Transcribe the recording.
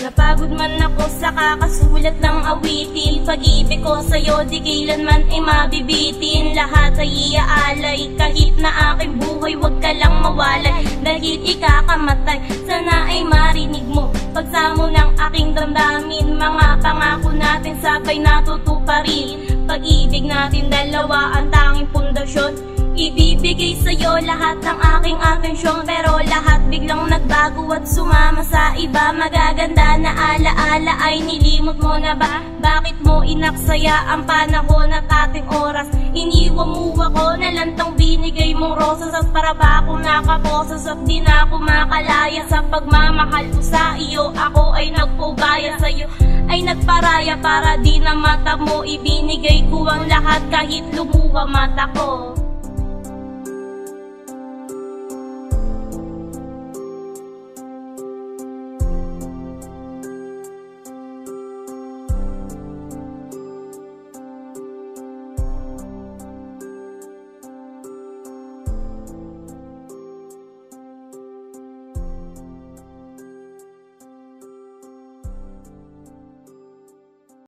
Napagod man ako sa kakasulat ng awitin. Pag-ibig ko sa'yo di kailanman ay mabibitin. Lahat ay iaalay kahit na aking buhay Huwag ka lang mawalay. Dahil ikakamatay Sana ay marinig mo. Pagsamo ng aking damdamin Mga pangako natin sabay natutuparin. Pag-ibig natin dalawa ang tanging pundasyon Ibibigay sa'yo lahat ng aking atensyon Pero lahat biglang nagbago at sumama sa iba Magaganda na alaala ay nilimot mo na ba? Bakit mo inaksaya ang panahon at ating oras? Iniwan mo ako na lantang binigay mong rosas At para ba akong nakaposas at di na ako makalaya Sa pagmamahal ko sa iyo Ako ay nagpubaya sa'yo Ay nagparaya para di na mata mo Ibinigay ko ang lahat kahit lumuha mata ko